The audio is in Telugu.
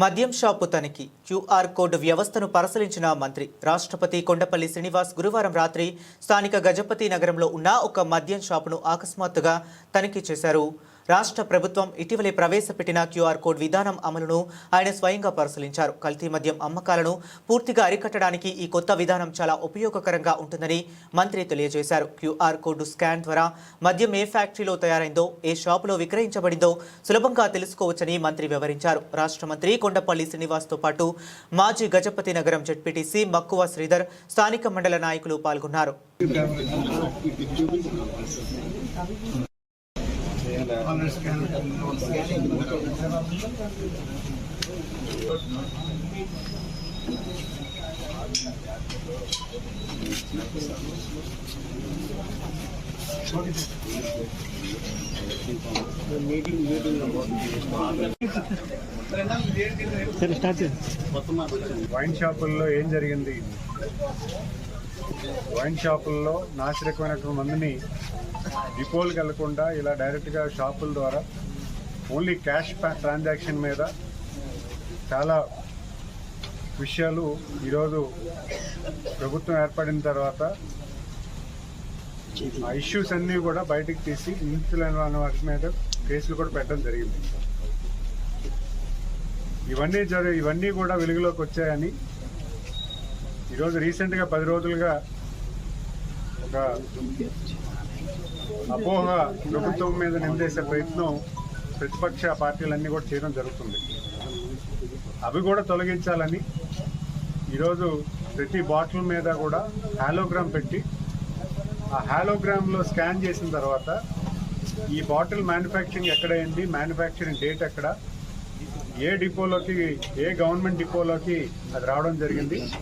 మద్యం షాపు తనిఖీ. క్యూఆర్ కోడ్ వ్యవస్థను పరిశీలించిన మంత్రి. రాష్ట్రపతి కొండపల్లి శ్రీనివాస్ గురువారం రాత్రి స్థానిక గజపతి నగరంలో ఉన్న ఒక మద్యం షాపును అకస్మాత్తుగా తనిఖీ చేశారు. రాష్ట్ర ప్రభుత్వం ఇటీవలే ప్రవేశపెట్టిన క్యూఆర్ కోడ్ విధానం అమలును ఆయన స్వయంగా పరిశీలించారు. కల్తీ మద్యం అమ్మకాలను పూర్తిగా అరికట్టడానికి ఈ కొత్త విధానం చాలా ఉపయోగకరంగా ఉంటుందని మంత్రి తెలియజేశారు. క్యూఆర్ కోడ్ స్కాన్ ద్వారా మద్యం ఏ ఫ్యాక్టరీలో తయారైందో ఏ షాపులో విక్రయించబడిందో సులభంగా తెలుసుకోవచ్చని మంత్రి వివరించారు. రాష్ట్ర మంత్రి కొండపల్లి శ్రీనివాస్తో పాటు మాజీ గజపతి నగరం జడ్పీటీసీ మక్కువ శ్రీధర్ స్థానిక మండల నాయకులు పాల్గొన్నారు. వైన్ షాపుల్లో ఏం జరిగింది? వైన్ షాపుల్లో నాసిరకమైనటువంటి మందిని డిపోలకు వెళ్ళకుండా ఇలా డైరెక్ట్గా షాపుల ద్వారా ఓన్లీ క్యాష్ ట్రాన్సాక్షన్ మీద చాలా విషయాలు ఈరోజు ప్రభుత్వం ఏర్పడిన తర్వాత ఆ ఇష్యూస్ అన్నీ కూడా బయటకు తీసి నిందితులైన వాటి మీద కేసులు కూడా పెట్టడం జరిగింది. ఇవన్నీ జరి ఇవన్నీ కూడా వెలుగులోకి వచ్చాయని ఈరోజు రీసెంట్గా పది రోజులుగా ఒక అపోహ ప్రభుత్వం మీద నిందేసే ప్రయత్నం ప్రతిపక్ష పార్టీలన్నీ కూడా చేయడం జరుగుతుంది. అవి కూడా తొలగించాలని ఈరోజు ప్రతి బాటిల్ మీద కూడా హాలోగ్రామ్ పెట్టి ఆ హాలోగ్రామ్లో స్కాన్ చేసిన తర్వాత ఈ బాటిల్ మ్యానుఫ్యాక్చరింగ్ ఎక్కడైంది మ్యానుఫ్యాక్చరింగ్ డేట్ ఎక్కడ ఏ డిపోలోకి ఏ గవర్నమెంట్ డిపోలోకి అది రావడం జరిగింది.